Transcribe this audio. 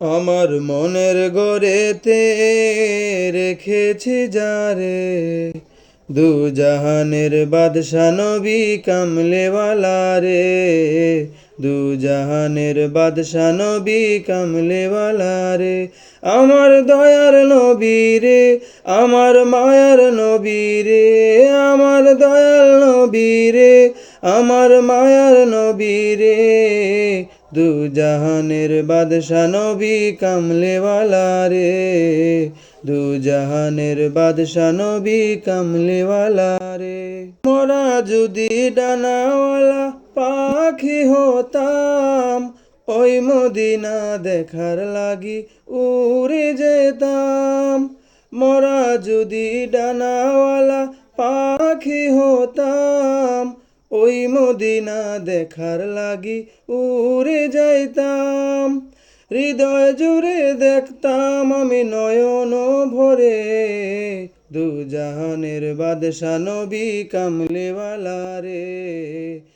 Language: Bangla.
আমার মনের গড়েতে রেখেছি যারে দু জাহানের বাদশা নবী কামলেওয়ালা রে। দু জাহানের বাদশা নবী কামলেওয়ালা রে। আমার দয়ার নবী রে, আমার মায়ার নবী রে। আমার দয়াল নবী রে, আমার মায়ার নবী রে। দু জাহানের বাদশা নবী কামলেওয়ালা রে। দু জাহানের বাদশা নবী কামলেওয়ালা রে। মোরা যদি ডানাওয়ালা পাখি হতাম, ওই মদিনা দেখার লাগি উড়ে যেতাম। মোরা যদি ডানাওয়ালা পাখি হতাম ওই মদিনা দেখার লাগি উড়ে যাইতাম। হৃদয় জুড়ে দেখতাম আমি নয়ন ভরে। দুজাহানের বাদশা নবী কামলেওয়ালা রে।